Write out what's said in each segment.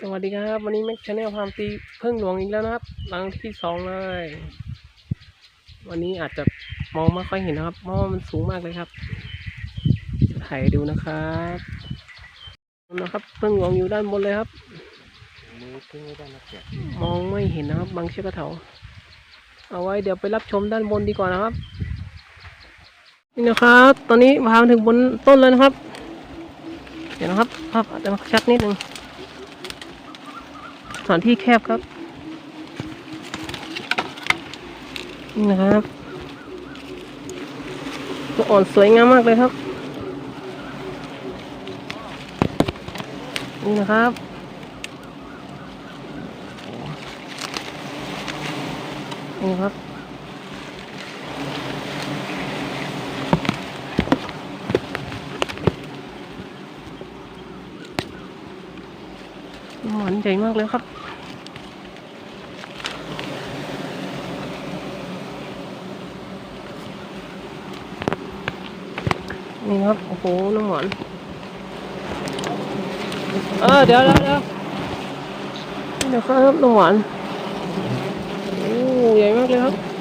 สวัสดีครับ วันนี้แม็กชาแนลพามตีเพิ่งหลวงอีกแล้วนะครับหลังที่สองเลย วันนี้อาจจะมองไม่ค่อยเห็นนะครับเพราะว่ามันสูงมากเลยครับจะถ่ายให้ดูนะครับนะครับเพิ่งหลวงอยู่ด้านบนเลยครับมือขึ้นไม่ได้นะเสียมองไม่เห็นนะครับ บางเชือกกระเถาเอาไว้เดี๋ยวไปรับชมด้านบนดีกว่านะครับ นี่นะครับ ตอนนี้พามาถึงบนต้นเลยนะครับ เดี๋ยวนะครับภาพอาจจะชัดนิดนึง สถานที่แคบครับนี่นะครับตัวอ่อนสวยงามมากเลยครับ นี่นะครับนี่ครับ หมอนใหญ่มากเลยครับนี่ครับ โอ้โห น้องหมอน เออ เดี๋ยวเดี๋ยวเดี๋ยวเดี๋ยวครับ น้องหวานโอ้ใหญ่มากเลยครับ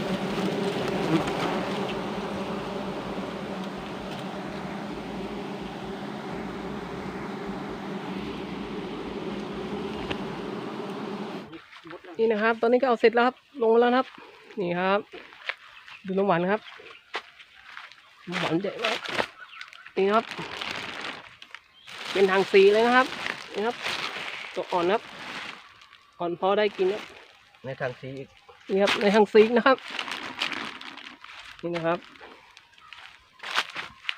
นี่นะครับ ตอนนี้ก็เอาเสร็จแล้วครับ ลงมาแล้วนะครับ นี่ครับ ดูน้ำหวานครับน้ำหวานใหญ่มากนี่ครับ เป็นทางสีเลยนะครับ นี่ครับ ตัวอ่อนครับ อ่อนพอได้กินครับ ในทางซีอีก นี่ครับ ในทางซีกนะครับ นี่นะครับ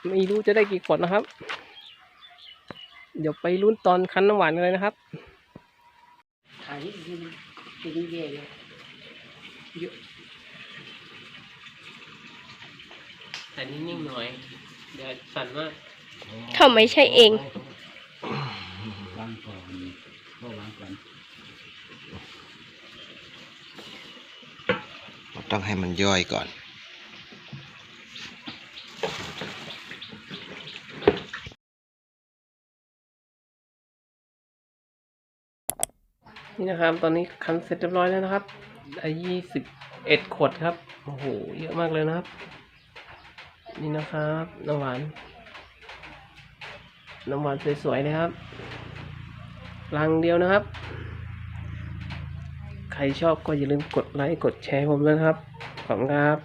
ไม่รู้จะได้กี่ขวดนะครับ เดี๋ยวไปลุ้นตอนคั้นน้ำหวานกันเลยนะครับขายที่มันเป็นเย่เลยเยอะแต่นิ่งๆหน่อย เดี๋ยวสั่นมากถ้าไม่ใช่เองวางก่อนก็วางก่อนต้องให้มันย่อยก่อน นี่นะครับ ตอนนี้คันเสร็จเรียบร้อยแล้วนะครับได้ยี่สิบเอ็ดขวดครับ โอ้โห เยอะมากเลยนะครับ นี่นะครับน้ำหวาน น้ำหวานสวยๆนะครับ ลังเดียวนะครับ ใครชอบก็อย่าลืมกดไลค์ กดแชร์ผมด้วยนะครับ ขอบคุณครับ